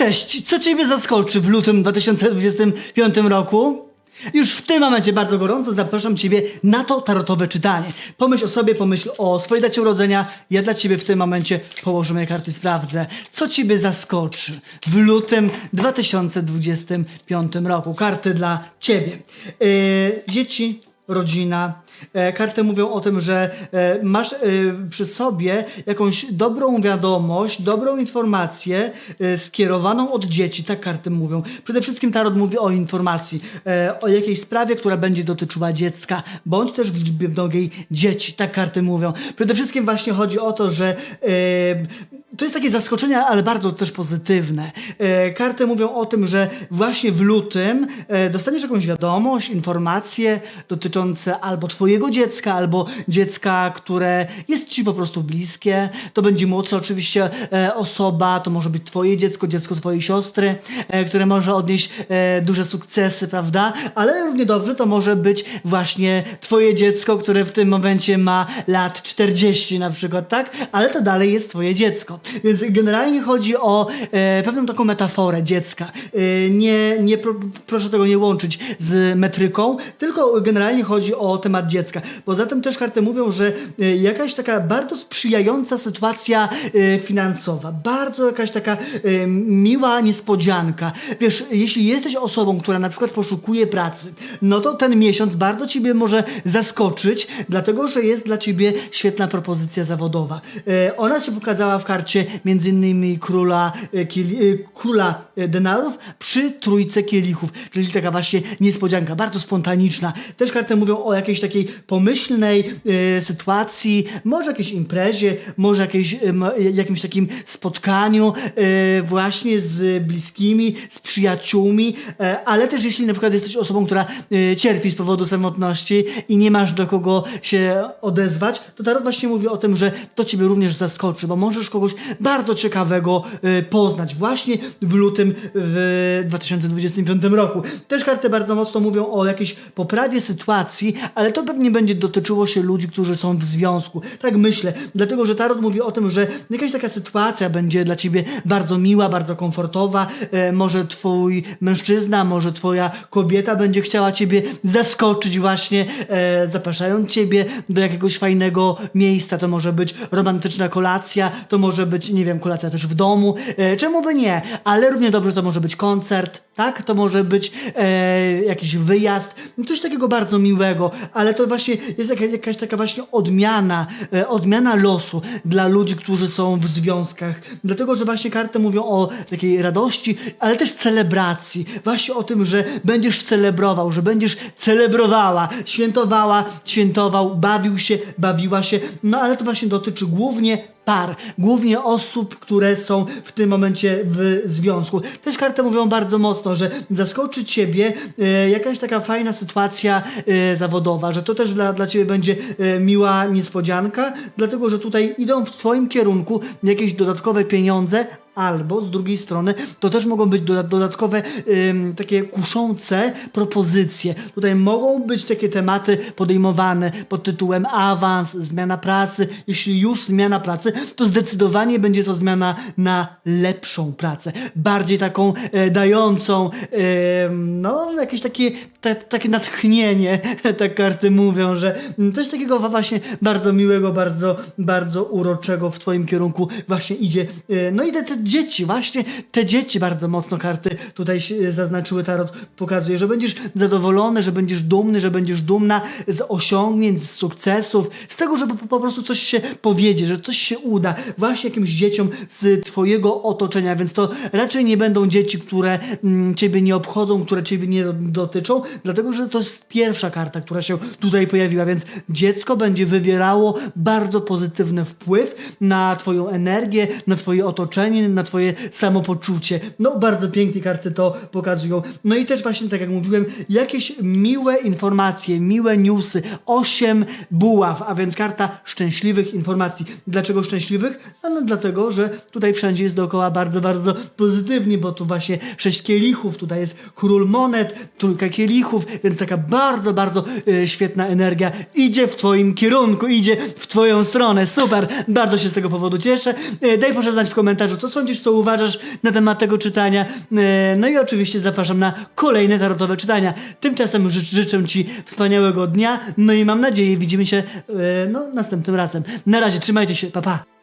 Cześć, co Ciebie zaskoczy w lutym 2025 roku? Już w tym momencie bardzo gorąco zapraszam Ciebie na to tarotowe czytanie. Pomyśl o sobie, pomyśl o swojej dacie urodzenia. Ja dla Ciebie w tym momencie położę moje karty, sprawdzę, co Ciebie zaskoczy w lutym 2025 roku. Karty dla Ciebie. Yy, dzieci, rodzina. E, Karty mówią o tym, że e, masz e, przy sobie jakąś dobrą wiadomość, dobrą informację skierowaną od dzieci, tak karty mówią. Przede wszystkim Tarot mówi o informacji, o jakiejś sprawie, która będzie dotyczyła dziecka, bądź też w liczbie mnogiej dzieci, tak karty mówią. Przede wszystkim właśnie chodzi o to, że to jest takie zaskoczenie, ale bardzo też pozytywne. E, Karty mówią o tym, że właśnie w lutym e, dostaniesz jakąś wiadomość, informacje dotyczące albo twojego dziecka, albo dziecka, które jest ci po prostu bliskie. To będzie młodsza oczywiście e, osoba, to może być twoje dziecko, dziecko twojej siostry, które może odnieść duże sukcesy, prawda? Ale równie dobrze to może być właśnie twoje dziecko, które w tym momencie ma lat 40 na przykład, tak? Ale to dalej jest twoje dziecko. Więc generalnie chodzi o e, pewną taką metaforę dziecka. E, nie, nie pro, proszę tego nie łączyć z metryką, tylko generalnie chodzi o temat dziecka. Poza tym też karty mówią, że e, jakaś taka bardzo sprzyjająca sytuacja e, finansowa, bardzo jakaś taka e, miła niespodzianka. Wiesz, jeśli jesteś osobą, która na przykład poszukuje pracy, no to ten miesiąc bardzo ciebie może zaskoczyć, dlatego że jest dla ciebie świetna propozycja zawodowa. E, Ona się pokazała w karcie między innymi króla, e, kieli, e, króla e, denarów przy trójce kielichów, czyli taka właśnie niespodzianka, bardzo spontaniczna. Też karty mówią o jakiejś takiej pomyślnej sytuacji, może jakiejś imprezie, może jakiejś, jakimś takim spotkaniu właśnie z bliskimi, z przyjaciółmi, ale też jeśli na przykład jesteś osobą, która cierpi z powodu samotności i nie masz do kogo się odezwać, to Tarot właśnie mówi o tym, że to ciebie również zaskoczy, bo możesz kogoś bardzo ciekawego e, poznać właśnie w lutym w 2025 roku. Też karty bardzo mocno mówią o jakiejś poprawie sytuacji, ale to pewnie będzie dotyczyło się ludzi, którzy są w związku. Tak myślę, dlatego że Tarot mówi o tym, że jakaś taka sytuacja będzie dla ciebie bardzo miła, bardzo komfortowa. E, może twój mężczyzna, może twoja kobieta będzie chciała ciebie zaskoczyć właśnie, e, zapraszając ciebie do jakiegoś fajnego miejsca. To może być romantyczna kolacja, to może być, nie wiem, kolacja też w domu. E, czemu by nie? Ale równie dobrze to może być koncert, tak? To może być e, jakiś wyjazd, coś takiego bardzo miłego, ale to właśnie jest jaka, jakaś taka właśnie odmiana, e, odmiana losu dla ludzi, którzy są w związkach. Dlatego, że właśnie karty mówią o takiej radości, ale też celebracji. Właśnie o tym, że będziesz celebrował, że będziesz celebrowała, świętowała, świętował, bawił się, bawiła się. No ale to właśnie dotyczy głównie par, głównie osób, które są w tym momencie w związku. Też karty mówią bardzo mocno, że zaskoczy ciebie e, jakaś taka fajna sytuacja e, zawodowa, że to też dla, dla ciebie będzie e, miła niespodzianka, dlatego że tutaj idą w twoim kierunku jakieś dodatkowe pieniądze, Albo z drugiej strony to też mogą być doda- dodatkowe takie kuszące propozycje. Tutaj mogą być takie tematy podejmowane pod tytułem awans, zmiana pracy. Jeśli już zmiana pracy, to zdecydowanie będzie to zmiana na lepszą pracę. Bardziej taką e, dającą no jakieś takie, te, takie natchnienie, tak karty mówią, że mm, coś takiego właśnie bardzo miłego, bardzo, bardzo uroczego w twoim kierunku właśnie idzie. E, No i te, te dzieci, właśnie te dzieci bardzo mocno karty tutaj zaznaczyły, Tarot pokazuje, że będziesz zadowolony, że będziesz dumny, że będziesz dumna z osiągnięć, z sukcesów, z tego, żeby po, prostu coś się powiedzie, że coś się uda właśnie jakimś dzieciom z twojego otoczenia, więc to raczej nie będą dzieci, które mm, ciebie nie obchodzą, które ciebie nie do- dotyczą, dlatego, że to jest pierwsza karta, która się tutaj pojawiła, więc dziecko będzie wywierało bardzo pozytywny wpływ na twoją energię, na twoje otoczenie, na twoje samopoczucie. No, bardzo pięknie karty to pokazują. No i też właśnie, tak jak mówiłem, jakieś miłe informacje, miłe newsy. Osiem buław, a więc karta szczęśliwych informacji. Dlaczego szczęśliwych? No, no dlatego, że tutaj wszędzie jest dookoła bardzo, bardzo pozytywnie, bo tu właśnie sześć kielichów, tutaj jest król monet, trójka kielichów, więc taka bardzo, bardzo e, świetna energia idzie w twoim kierunku, idzie w twoją stronę. Super, bardzo się z tego powodu cieszę. E, daj proszę znać w komentarzu, co swoim sądzisz, co uważasz na temat tego czytania. E, No i oczywiście zapraszam na kolejne tarotowe czytania. Tymczasem ży- życzę Ci wspaniałego dnia, no i mam nadzieję widzimy się e, no, następnym razem. Na razie, trzymajcie się, pa pa!